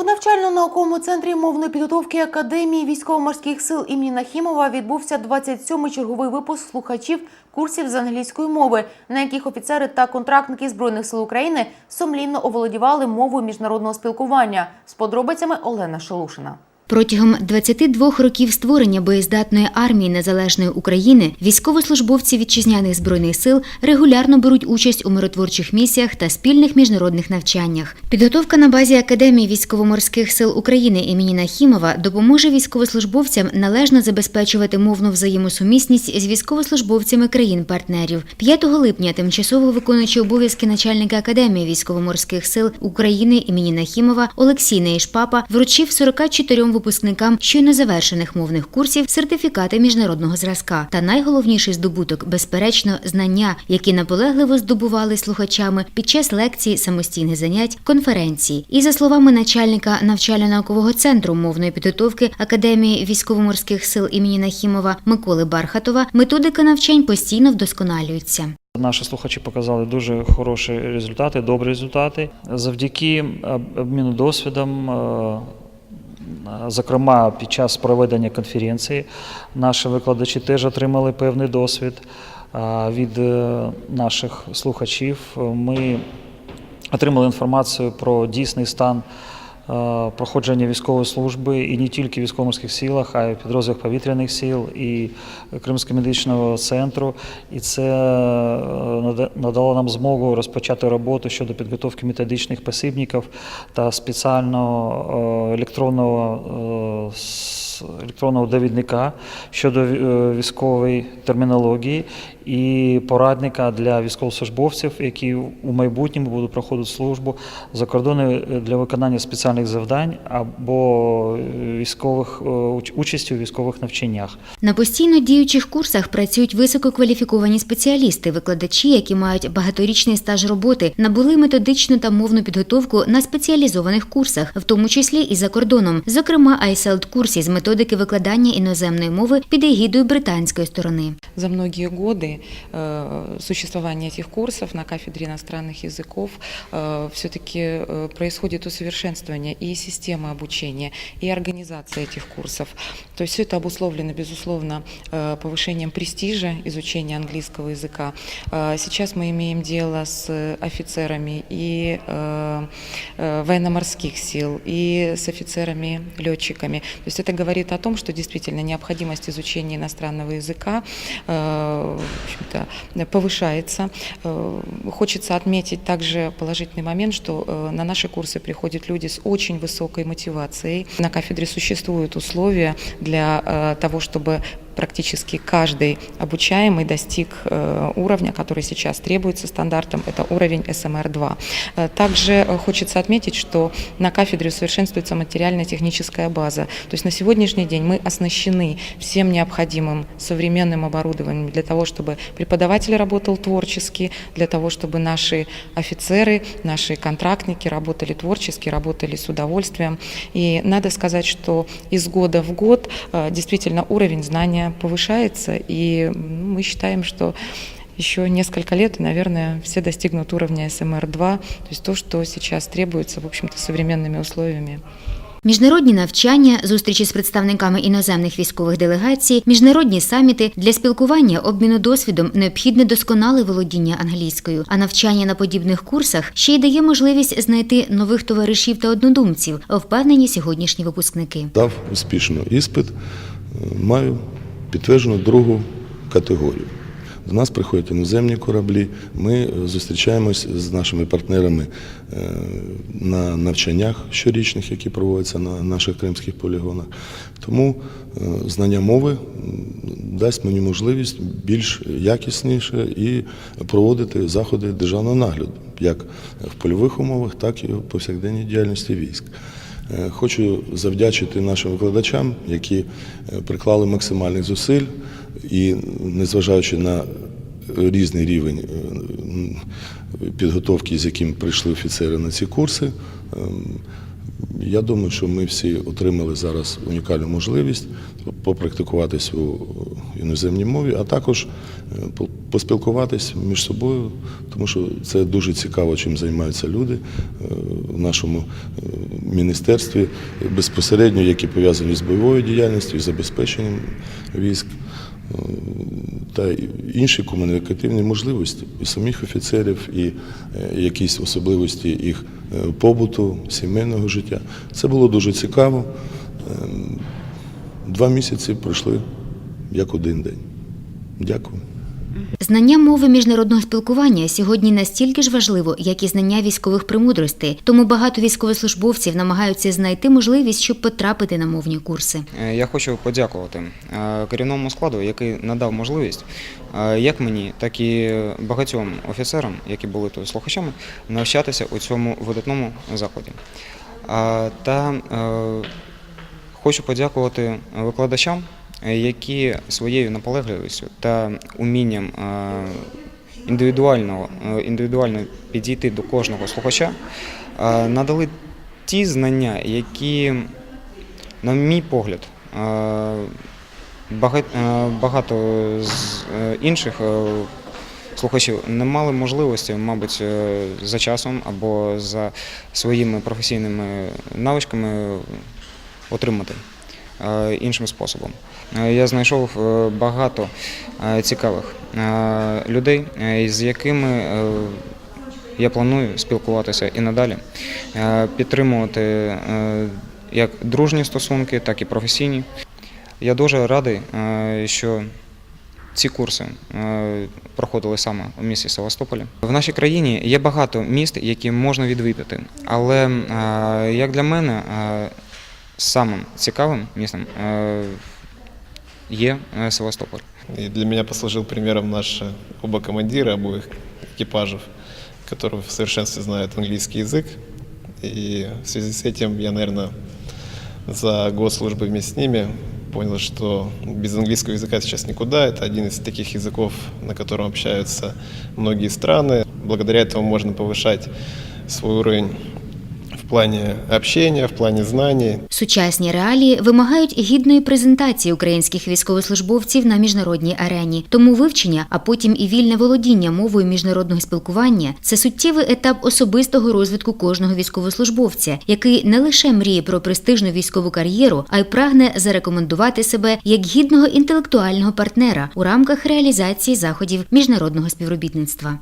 У навчально-науковому центрі мовної підготовки Академії військово-морських сил імені Нахімова відбувся 27-й черговий випуск слухачів курсів з англійської мови, на яких офіцери та контрактники збройних сил України сумлінно оволодівали мовою міжнародного спілкування. З подробицями Олена Шелушина. Протягом 22 років створення боєздатної армії незалежної України військовослужбовці вітчизняних збройних сил регулярно беруть участь у миротворчих місіях та спільних міжнародних навчаннях. Підготовка на базі Академії військово-морських сил України імені Нахімова допоможе військовослужбовцям належно забезпечувати мовну взаємосумісність з військовослужбовцями країн-партнерів. 5 липня тимчасово виконуючий обов'язки начальника Академії військово-морських сил України імені Нахімова Олексій Неїшпапа вручив 44 випускникам щойно завершених мовних курсів сертифікати міжнародного зразка. Та найголовніший здобуток, безперечно, знання, які наполегливо здобували слухачами під час лекцій, самостійних занять, конференцій. І за словами начальника навчально-наукового центру мовної підготовки Академії військово-морських сил імені Нахімова Миколи Бархатова, методика навчань постійно вдосконалюється. Наші слухачі показали дуже хороші результати, добрі результати. Завдяки обміну досвідом, е, зокрема під час проведення конференції, наші викладачі теж отримали певний досвід від е, наших слухачів. Ми отримали інформацію про дійсний стан проходження військової служби і не тільки в військово-морських силах, а й в підрозділах повітряних сил і Кримського медичного центру. І це е, надало нам змогу розпочати роботу щодо підготовки методичних посібників та спеціального е, електронного електронного довідника щодо е, військової термінології і порадника для військовослужбовців, які у майбутньому будуть проходити службу за кордони для виконання спеціальних завдань або е, військових е, участі у військових навчаннях. На постійно діючих курсах працюють висококваліфіковані спеціалісти, викладачі, які мають багаторічний стаж роботи, набули методичну та мовну підготовку на спеціалізованих курсах, в тому числі і за кордоном, зокрема ISELT курсі з методики викладання іноземної мови під егідою британської сторони. За многие годы э, существования этих курсов на кафедре иностранных языков все-таки происходит усовершенствование и системы обучения, и организация этих курсов. То есть все это обусловлено, безусловно, э, повышением престижа изучения английского языка. Э, Сейчас мы имеем дело с офицерами и э, э, военно-морских сил, и с офицерами-летчиками. То есть это говорит о том, что действительно необходимость изучения иностранного языка э, в общем-то, повышается. Э, Хочется отметить также положительный момент, что э, на наши курсы приходят люди с очень высокой мотивацией. На кафедре существуют условия для э, того, чтобы практически каждый обучаемый достиг э, уровня, который сейчас требуется стандартом, это уровень СМР-2. Э, Также э, хочется отметить, что на кафедре усовершенствуется материально-техническая база. То есть на сегодняшний день мы оснащены всем необходимым современным оборудованием для того, чтобы преподаватель работал творчески, для того, чтобы наши офицеры, наши контрактники работали творчески, работали с удовольствием. И надо сказать, что из года в год действительно уровень знания повышается, и м, мы считаем, что еще несколько лет, и, наверное, все достигнут уровня СМР-2, то есть то, что сейчас требуется, в общем-то, современными условиями. Міжнародні навчання, зустрічі з представниками іноземних військових делегацій, міжнародні саміти для спілкування, обміну досвідом необхідне досконале володіння англійською. А навчання на подібних курсах ще й дає можливість знайти нових товаришів та однодумців, впевнені сьогоднішні випускники. Дав успішно іспит, е, маю підтверджену другу категорію. До нас приходять іноземні кораблі. Ми е, зустрічаємось з нашими партнерами е, на навчаннях щорічних, які проводяться на наших кримських полігонах. Тому е, знання мови дасть мені можливість більш якісніше і проводити заходи державного нагляду, як в польових умовах, так і в повсякденній діяльності військ. Е, Хочу завдячити нашим викладачам, які е, приклали максимальних зусиль і, незважаючи на різний рівень е, підготовки, з яким прийшли офіцери на ці курси, ем, Я думаю, що ми всі отримали зараз унікальну можливість попрактикуватись у іноземній мові, а також е, поспілкуватись між собою, тому що це дуже цікаво, чим займаються люди е, в нашому е, міністерстві безпосередньо, які пов'язані з бойовою діяльністю і забезпеченням військ. Та інші комунікативні можливості і самих офіцерів, і е, якісь особливості їх е, побуту, сімейного життя. Це було дуже цікаво. Ем, Два місяці пройшли як один день. Дякую. Знання мови міжнародного спілкування сьогодні настільки ж важливо, як і знання військових премудростей. Тому багато військовослужбовців намагаються знайти можливість, щоб потрапити на мовні курси. Е, Я хочу подякувати е, керівному складу, який надав можливість е, як мені, так і багатьом офіцерам, які були тут слухачами, навчатися у цьому видатному закладі. Та хочу подякувати викладачам, які своєю наполегливістю та умінням е, індивідуально, е, індивідуально підійти до кожного слухача, е, надали ті знання, які на мій погляд, е, бага- е, багато з е, інших е, слухачів не мали можливості, мабуть, е, за часом або за своїми професійними навичками отримати. е, іншим способом. Е, Я знайшов е, багато е, цікавих е, людей, е, з якими е, я планую спілкуватися і надалі, е, підтримувати е, як дружні стосунки, так і професійні. Я дуже радий, е, що ці курси е, проходили саме у місті Севастополі. В нашій країні є багато міст, які можна відвідати, але е, як для мене е, самим цікавим містом е, є е, Севастополь. И для меня послужил примером наш э, оба командира обоих экипажев, которые в совершенстве знают английский язык. И в связи с этим я, наверное, за год службы вместе с ними понял, что без английского языка сейчас никуда. Это один из таких языков, на котором общаются многие страны. Благодаря этому можно повышать свой уровень в плане общения, в плане знаний, Сучасні реалії вимагають гідної презентації українських військовослужбовців на міжнародній арені. Тому вивчення, а потім і вільне володіння мовою міжнародного спілкування це суттєвий етап особистого розвитку кожного військовослужбовця, який не лише мріє про престижну військову кар'єру, а й прагне зарекомендувати себе як гідного інтелектуального партнера у рамках реалізації заходів міжнародного співробітництва.